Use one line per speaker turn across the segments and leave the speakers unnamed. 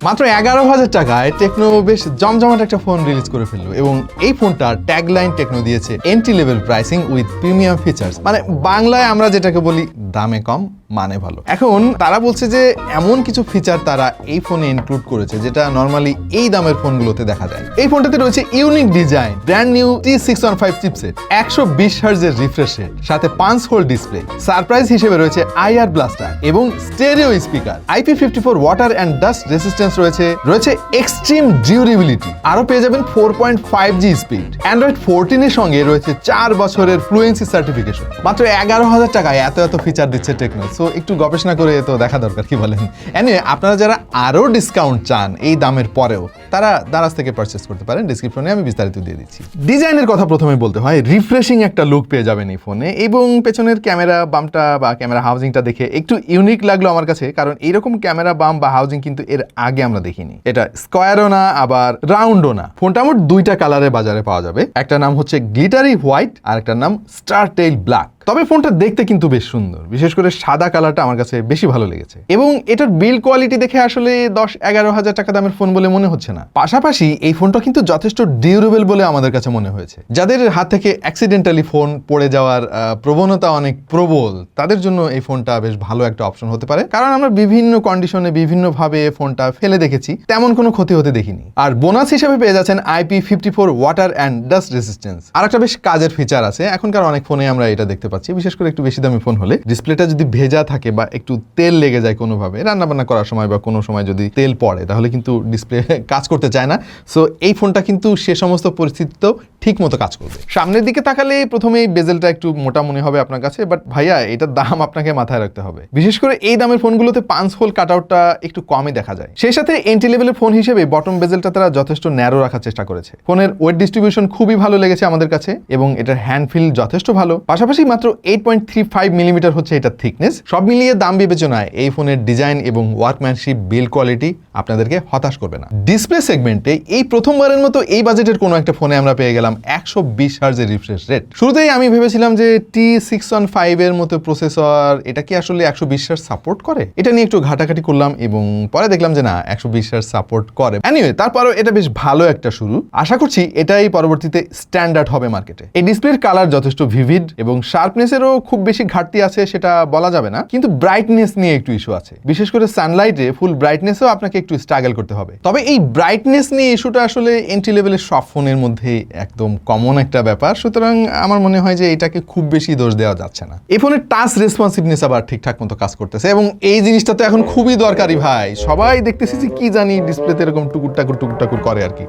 মাত্র এগারো হাজার টাকায় টেকনো বেশ জমজমাট একটা ফোন রিলিজ করে ফেলল এবং এই ফোনটার ট্যাগলাইন টেকনো দিয়েছে entry level pricing with premium features মানে বাংলায় আমরা যেটাকে বলি দামে কম মানে ভালো। এখন তারা বলছে যে এমন কিছু ফিচার তারা এই ফোনে ইনক্লুড করেছে, যেটা নর্মালি এই দামের ফোনগুলোতে দেখা যায় এই ফোনটাতে রয়েছে unique design brand new T six one five chipset একশো বিশ হার্জের রিফ্রেশ রেট সাথে পাঁচ হোল ডিসপ্লে সারপ্রাইজ হিসেবে রয়েছে আইআর ব্লাস্টার এবং stereo speaker IP fifty four water and dust resistance রয়েছে রয়েছে এক্সট্রিম ডিউরেবিলিটি আরও পেয়ে যাবেন four point five G speed Android ফোরটিনের সঙ্গে রয়েছে চার বছরের ফ্লুয়েন্সি সার্টিফিকেশন মাত্র এগারো হাজার টাকায় এত এত ফিচার দিচ্ছে টেকনো সো একটু গবেষণা করে তো দেখা দরকার, কি বলেন? এনিওয়ে আপনারা যারা আরও ডিসকাউন্ট চান এই দামের পরেও, তারা দারাজ থেকে পারচেস করতে পারেন। ডিসক্রিপশনে আমি বিস্তারিত দিয়ে দিচ্ছি। ডিজাইনের কথা প্রথমে বলতে হয় রিফ্রেশিং একটা লুক পেয়ে যাবেন এই ফোনে এবং পেছনের ক্যামেরা বামটা বা ক্যামেরা হাউজিংটা দেখে একটু ইউনিক লাগল আমার কাছে, কারণ এইরকম ক্যামেরা বাম বা হাউজিং কিন্তু এর আগে আমরা দেখিনি। এটা স্কোয়ারও না, আবার রাউন্ডও না। ফোনটা মোট দুইটা কালারে বাজারে পাওয়া যাবে। একটা নাম হচ্ছে গ্লিটারি হোয়াইট আর একটা নাম স্টার টেইল ব্ল্যাক তবে ফোনটা দেখতে কিন্তু বেশ সুন্দর। বিশেষ করে সাদা কালারটা আমার কাছে বেশি ভালো লেগেছে। এবং এটার বিল্ড কোয়ালিটি দেখে আসলে দশ এগারো হাজার টাকা দামের ফোন বলে মনে হচ্ছে না। পাশাপাশি এই ফোনটা কিন্তু যথেষ্ট ডিউরেবল বলে আমাদের কাছে মনে হয়েছে। যাদের হাত থেকে অ্যাক্সিডেন্টালি ফোন পড়ে যাওয়ার প্রবণতা অনেক প্রবল, তাদের জন্য এই ফোনটা বেশ ভালো একটা অপশন হতে পারে। কারণ আমরা বিভিন্ন কন্ডিশনে বিভিন্নভাবে ফোনটা ফেলে দেখেছি, তেমন কোনো ক্ষতি হতে দেখিনি। আর বোনাস হিসেবে পেয়ে যাচ্ছেন IP fifty four water and dust resistance আর একটা বেশ কাজের ফিচার আছে, এখনকার অনেক ফোনে আমরা এটা দেখতে পাচ্ছি। বিশেষ করে একটু বেশি দামি ফোন হলে। ডিসপ্লেটা যদি ভেজা থাকে বা একটু তেল লেগে যায় কোনোভাবে রান্না বান্না করার সময় বা কোনো সময় যদি তেল পড়ে, তাহলে কিন্তু ডিসপ্লে কাজ করতে চায় না। সো এই ফোনটা কিন্তু সে সমস্ত পরিস্থিতিতেও ঠিক মতো কাজ করবে। সামনের দিকে তাকালে প্রথমে এই বেজেলটা একটু মোটা মনে হবে আপনার কাছে বাট ভাইয়া, এটার দাম আপনাকে মাথায় রাখতে হবে। বিশেষ করে এই দামের ফোনগুলোতে পাঁচ হোল কাট আউটটা একটু কমই দেখা যায়। সেই সাথে এন্ট্রি লেভেলের ফোন হিসেবে বটম বেজেলটা তারা যথেষ্ট ন্যারো রাখার চেষ্টা করেছে। ফোনের ওয়েট ডিস্ট্রিবিউশন খুবই ভালো লেগেছে আমাদের কাছে, এবং এটার হ্যান্ড ফিল যথেষ্ট ভালো। পাশাপাশি মাত্র eight point three five millimetre হচ্ছে এটার থিকনেস সব মিলিয়ে দাম বিবেচনায় এই ফোনের ডিজাইন এবং ওয়ার্কম্যানশিপ বিল্ড কোয়ালিটি আপনাদেরকে হতাশ করবে না। ডিসপ্লে সেগমেন্টে এই প্রথমবারের মতো এই বাজেটের কোনো একটা ফোনে আমরা পেয়ে গেলাম একশো বিশ হার্জের রিফ্রেশ রেট শুরুতেই আমি ভেবেছিলাম যে টি সিক্স ওয়ান ফাইভ এর মতো প্রসেসর এটা কি আসলে একশো বিশ হার্জ সাপোর্ট করে? এটা নিয়ে একটু ঘাটাঘাটি করলাম এবং পরে দেখলাম যে না, একশো বিশ হার্জ সাপোর্ট করে। এনিওয়ে তারপরও এটা বেশ ভালো একটা শুরু। আশা করছি এটাই পরবর্তীতে স্ট্যান্ডার্ড হবে মার্কেটে এই ডিসপ্লের কালার যথেষ্ট ভিভিড এবং শার্পনেসেরও খুব বেশি ঘাটতি আছে সেটা বলা যাবে না। কিন্তু ব্রাইটনেস নিয়ে একটু ইস্যু আছে। বিশেষ করে সানলাইটে ফুল ব্রাইটনেসও আপনাকে একটু স্ট্রাগল করতে হবে। তবে এই ব্রাইটনেস নিয়ে ইস্যুটা আসলে এন্ট্রি লেভেলের সব ফোনের মধ্যে একদম কমন একটা ব্যাপার। সুতরাং আমার মনে হয় যে এটাকে খুব বেশি দোষ দেওয়া যাচ্ছে না। এই ফোনের টাচ রেসপন্সিভনেস আবার ঠিকঠাক মতো কাজ করতেছে এবং এই জিনিসটা তো এখন খুবই দরকারি ভাই। সবাই দেখতেছি যে কি জানি ডিসপ্লেতে এরকম টুকুর টাকুর টুকুর টাকুর করে আর কি।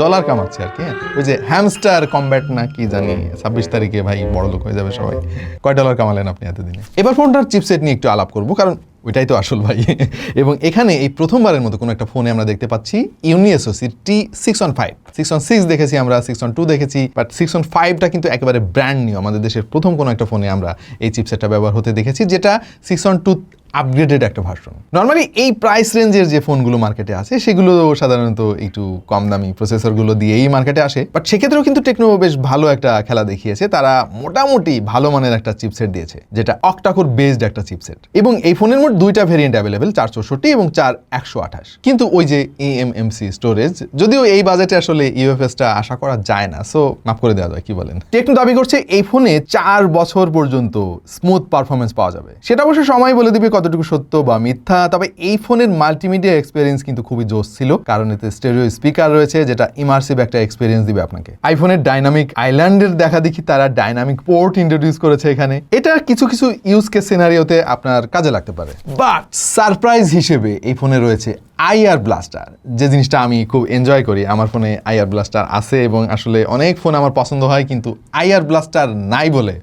ডলার কামাচ্ছে আর কি হ্যাঁ? ওই যে হ্যামস্টার কম্ব্যাট না কি জানি, ছাব্বিশ তারিখে ভাই বড় লোক হয়ে যাবে সবাই। কয় ডলার কামালেন আপনি এতদিনে? এবার ফোনটার চিপসেট নিয়ে একটু আলাপ করব, কারণ ওইটাই তো আসল ভাই। এবং এখানে এই প্রথমবারের মতো কোনো একটা ফোনে আমরা দেখতে পাচ্ছি UNISOC T six one five six one six দেখেছি আমরা সিক্স ওয়ান টু দেখেছি বাট সিক্স ওয়ান ফাইভটা কিন্তু একেবারে ব্র্যান্ড নিউ আমাদের দেশের প্রথম কোনো একটা ফোনে আমরা এই চিপসেটটা ব্যবহার হতে দেখেছি, যেটা সিক্স ওয়ান টু আপগ্রেডেড একটা ভার্সন নর্মালি এই প্রাইস রেঞ্জের যে ফোনগুলো মার্কেটে আছে, সেগুলো সাধারণত একটু কম দামি প্রসেসরগুলো দিয়েই মার্কেটে আসে। বাট সেক্ষেত্রেও কিন্তু টেকনো বেশ ভালো একটা খেলা দেখিয়েছে। তারা মোটামুটি ভালো মানের একটা চিপসেট দিয়েছে, যেটা অক্টাকোর বেসড একটা চিপসেট এবং এই ফোনের মোট দুইটা ভেরিয়েন্ট অ্যাভেলেবেল চার চৌষট্টি এবং চার একশো আঠাশ। কিন্তু ওই যে এএমএমসি স্টোরেজ যদিও এই বাজেটে আসলে ইউএফএসটা আশা করা যায় না। সো মাফ করে দেওয়া যায়, কি বলেন? টেকনো দাবি করছে এই ফোনে চার বছর পর্যন্ত স্মুথ পারফরমেন্স পাওয়া যাবে। সেটা অবশ্য সময় বলে দিবে কতটুকু সত্য বা মিথ্যা, তবে এই ফোনের মাল্টিমিডিয়া এক্সপিরিয়েন্স কিন্তু খুবই জোস ছিল, কারণ এতে স্টেরিও স্পিকার রয়েছে, যেটা ইমার্সিভ একটা এক্সপিরিয়েন্স দিবে আপনাকে। আইফোনের ডাইনামিক আইল্যান্ডের দেখা দেখি তারা ডাইনামিক পোর্ট ইন্ট্রোডিউস করেছে এখানে। এটা কিছু কিছু ইউজ কেস সিনারিওতে আপনার কাজে লাগতে পারে। বাট সারপ্রাইজ হিসেবে এই ফোনে রয়েছে আইআর ব্লাস্টার যে জিনিসটা আমি খুব এনজয় করি। আমার ফোনে আইআর ব্লাস্টার আছে এবং আসলে অনেক ফোন আমার পছন্দ হয়, কিন্তু আইআর ব্লাস্টার নাই বলে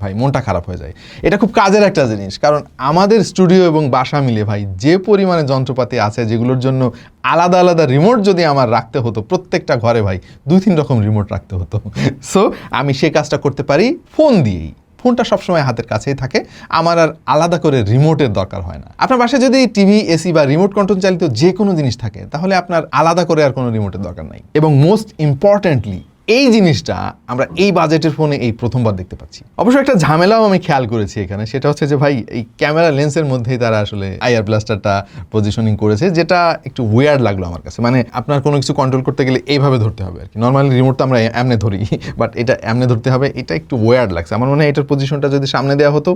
ভাই, মনটা খারাপ হয়ে যায়। এটা খুব কাজের একটা জিনিস, কারণ আমাদের স্টুডিও এবং বাসা মিলে ভাই, যে পরিমাণে যন্ত্রপাতি আছে, যেগুলোর জন্য আলাদা আলাদা রিমোট যদি আমার রাখতে হতো, প্রত্যেকটা ঘরে ভাই, দুই তিন রকম রিমোট রাখতে হতো। সো আমি সেই কাজটা করতে পারি ফোন দিয়েই। ফোনটা সবসময় হাতের কাছেই থাকে, আমার আর আলাদা করে রিমোটের দরকার হয় না। আপনার বাসায় যদি টিভি এসি বা রিমোট কন্ট্রোল চালিত যে কোনো জিনিস থাকে, তাহলে আপনার আলাদা করে আর কোনো রিমোটের দরকার নাই। এবং মোস্ট ইম্পর্ট্যান্টলি এই জিনিসটা আমরা এই বাজেটের ফোনে এই প্রথমবার দেখতে পাচ্ছি। অবশ্য একটা ঝামেলাও আমি খেয়াল করেছি এখানে, সেটা হচ্ছে যে ভাই, এই ক্যামেরা লেন্সের মধ্যেই তারা আসলে আইআর ব্লাস্টারটা পজিশনিং করেছে, যেটা একটু ওয়ার্ড লাগল আমার কাছে। মানে আপনার কোনো কিছু কন্ট্রোল করতে গেলে এইভাবে ধরতে হবে আর কি নর্মালি রিমোট তো আমরা এমনে ধরি বাট এটা এমনে ধরতে হবে, এটা একটু ওয়ার্ড লাগছে। আমার মনে হয় এটার পজিশনটা যদি সামনে দেওয়া হতো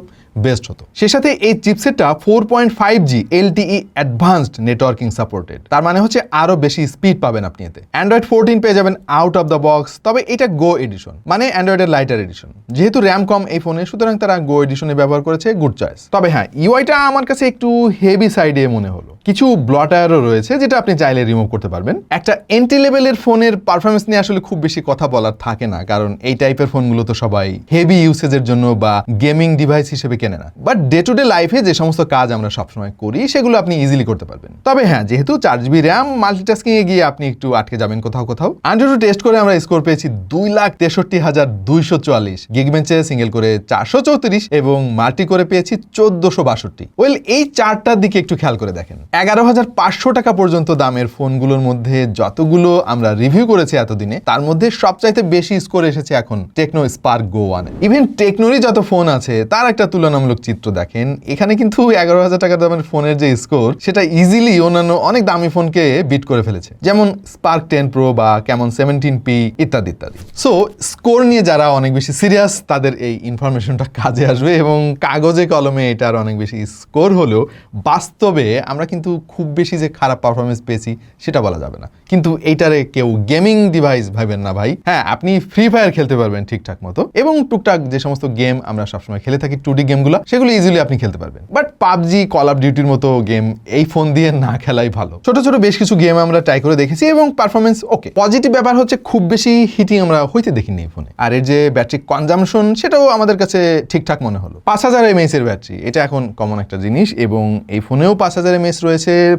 বেস্ট হতো। সে সাথে এই চিপসেটটা four point five G LTE advanced networking supported তার মানে হচ্ছে আরও বেশি স্পিড পাবেন আপনি এতে। অ্যান্ড্রয়েড ফোরটিন পেয়ে যাবেন আউট অফ দ্য বক্স তবে এটা গো এডিশন মানে অ্যান্ড্রয়েডের লাইটার এডিশন যেহেতু র্যাম কম এই ফোনে সুতরাং তারা গো এডিশনে ব্যবহার করেছে গুড চয়েস তবে হ্যাঁ ইউআইটা আমার কাছে একটু হেভি সাইডে মনে হলো। কিছু ব্লটারও রয়েছে যেটা আপনি চাইলে রিমুভ করতে পারবেন। একটা এন্ট্রি লেভেলের ফোনের পারফরমেন্স নিয়ে আসলে খুব বেশি কথা বলার থাকে না, কারণ এই টাইপের ফোনগুলো তো সবাই হেভি ইউসেজের জন্য বা গেমিং ডিভাইস হিসেবে কেনে না। বাট ডে টু ডে লাইফে যে সমস্ত কাজ আমরা সবসময় করি, সেগুলো আপনি ইজিলি করতে পারবেন। তবে হ্যাঁ যেহেতু চার জিবি র্যাম মাল্টিটাস্কিং এ গিয়ে আপনি একটু আটকে যাবেন কোথাও কোথাও। আন্ড্রয়েড টেস্ট করে আমরা স্কোর পেয়েছি দুই লাখ তেষট্টি হাজার দুইশো চুয়াল্লিশ। গিগবেঞ্চে সিঙ্গেল করে চারশো চৌত্রিশ এবং মাল্টি করে পেয়েছি চোদ্দশো বাষট্টি। ওয়েল এই চারটার দিকে একটু খেয়াল করে দেখেন। এগারো হাজার পাঁচশো টাকা পর্যন্ত দামের ফোনগুলোর মধ্যে যতগুলো আমরা রিভিউ করেছি এতদিনে, তার মধ্যে সবচাইতে বেশি স্কোর এসেছে এখন Tecno Spark Go one even টেকনোরই যত ফোন আছে, তার একটা তুলনামূলক চিত্র দেখেন। এখানে কিন্তু এগারো হাজার টাকা দামের ফোনের যে স্কোর সেটা ইজিলি অন্যান্য অনেক দামি ফোনকে বিট করে ফেলেছে। যেমন স্পার্ক টেন প্রো বা কেমন সেভেন্টিন পি ইত্যাদি ইত্যাদি। সো স্কোর নিয়ে যারা অনেক বেশি সিরিয়াস তাদের এই ইনফরমেশনটা কাজে আসবে এবং কাগজে কলমে এটার অনেক বেশি স্কোর হলেও বাস্তবে আমরা কিন্তু খুব বেশি যে খারাপ পারফরমেন্স পেয়েছি, সেটা বলা যাবে না। কিন্তু এইটারে কেউ গেমিং ডিভাইস ভাবেন না ভাই। হ্যাঁ আপনি ফ্রি ফায়ার খেলতে পারবেন ঠিকঠাক মতো এবং টুকটাক যে সমস্ত গেম আমরা সবসময় খেলে থাকি টু ডি গেমগুলো সেগুলো ইজিলি আপনি খেলতে পারবেন। বাট পাবজি কল অফ ডিউটির মতো গেম এই ফোন দিয়ে না খেলাই ভালো। ছোট ছোট বেশ কিছু গেম আমরা ট্রাই করে দেখেছি এবং পারফরমেন্স ওকে পজিটিভ ব্যাপার হচ্ছে খুব বেশি হিটিং আমরা হইতে দেখিনি এই ফোনে আর এর যে ব্যাটারি কনজামশন সেটাও আমাদের কাছে ঠিকঠাক মনে হলো। পাঁচ হাজার এমএস এর ব্যাটারি এটা এখন কমন একটা জিনিস এবং এই ফোনেও পাঁচ হাজার এমএস রয়েছে।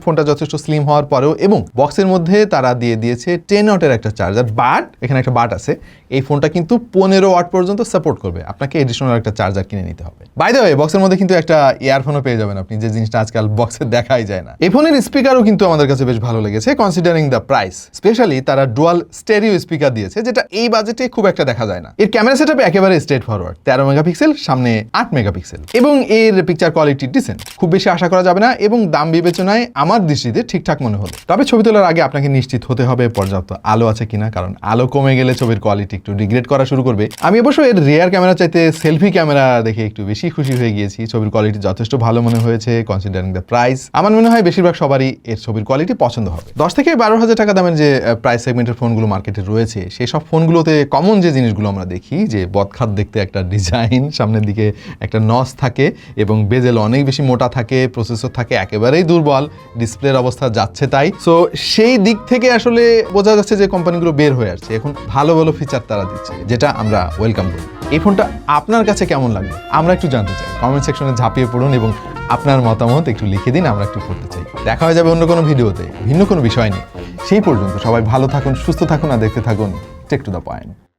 ফোনটা যথেষ্ট স্লিম হওয়ার পরেও এবং বক্সের মধ্যে তারা দিয়ে দিয়েছে টেন ওয়াটের একটা চার্জার বাট এখানে একটা বাট আছে, এই ফোনটা কিন্তু পনেরো ওয়াট পর্যন্ত সাপোর্ট করবে। আপনাকে এডিশনাল একটা চার্জার কিনে নিতে হবে। বাই দ্য বক্সের মধ্যে কিন্তু একটা ইয়ারফোনও পেয়ে যাবেন আপনি, যে জিনিসটা আজকাল বক্সে দেখাই যায় না। এই ফোনের স্পিকারও কিন্তু আমাদের কাছে বেশ ভালো লেগেছে কনসিডারিং দ্য প্রাইস স্পেশালি তারা ডুয়াল স্টেরিও স্পিকার দিয়েছে, যেটা এই বাজেটে খুব একটা দেখা যায় না। এর ক্যামেরা সেটআপ একেবারে স্ট্রেট ফরওয়ার্ড তেরো মেগাপিক্সেল সামনে আট মেগাপিক্সেল এবং এর পিকচার কোয়ালিটি ডিসেন্ট খুব বেশি আশা করা যাবে না, এবং দাম বিবেচনায় আমার দৃষ্টিতে ঠিকঠাক মনে হলো। তবে ছবি তোলার আগে আপনাকে নিশ্চিত হতে হবে পর্যাপ্ত আলো আছে কিনা, কারণ আলো কমে গেলে ছবির কোয়ালিটি একটু ডিগ্রেড করা শুরু করবে। আমি অবশ্য এর রেয়ার ক্যামেরা চাইতে সেলফি ক্যামেরা দেখে একটু বেশি খুশি হয়ে গিয়েছি। ছবির কোয়ালিটি যথেষ্ট ভালো মনে হয়েছে কনসিডারিং দ্য প্রাইস আমার মনে হয় বেশিরভাগ সবারই এর ছবির কোয়ালিটি পছন্দ হবে। দশ থেকে বারো হাজার টাকা দামের যে প্রাইস সেগমেন্টের ফোনগুলো মার্কেটে রয়েছে, সেই সব ফোনগুলোতে কমন যে জিনিসগুলো আমরা দেখি, যে বদখাত দেখতে একটা ডিজাইন সামনের দিকে একটা নস থাকে এবং বেজেল অনেক বেশি মোটা থাকে প্রসেসর থাকে, একেবারেই দুর্বল। ডিসপ্লের অবস্থা যাচ্ছে তাই। সো সেই দিক থেকে আসলে বোঝা যাচ্ছে যে কোম্পানিগুলো বের হয়ে আসছে। এখন ভালো ভালো ফিচার তারা দিচ্ছে, যেটা আমরা ওয়েলকাম করি। এই ফোনটা আপনার কাছে কেমন লাগবে আমরা একটু জানতে চাই। কমেন্ট সেকশনে ঝাঁপিয়ে পড়ুন এবং আপনার মতামত একটু লিখে দিন, আমরা একটু পড়তে চাই। দেখা হয়ে যাবে অন্য কোনো ভিডিওতে, ভিন্ন কোনো বিষয় নিয়ে। সেই পর্যন্ত সবাই ভালো থাকুন, সুস্থ থাকুন, আর দেখতে থাকুন টেক টু দ্য পয়েন্ট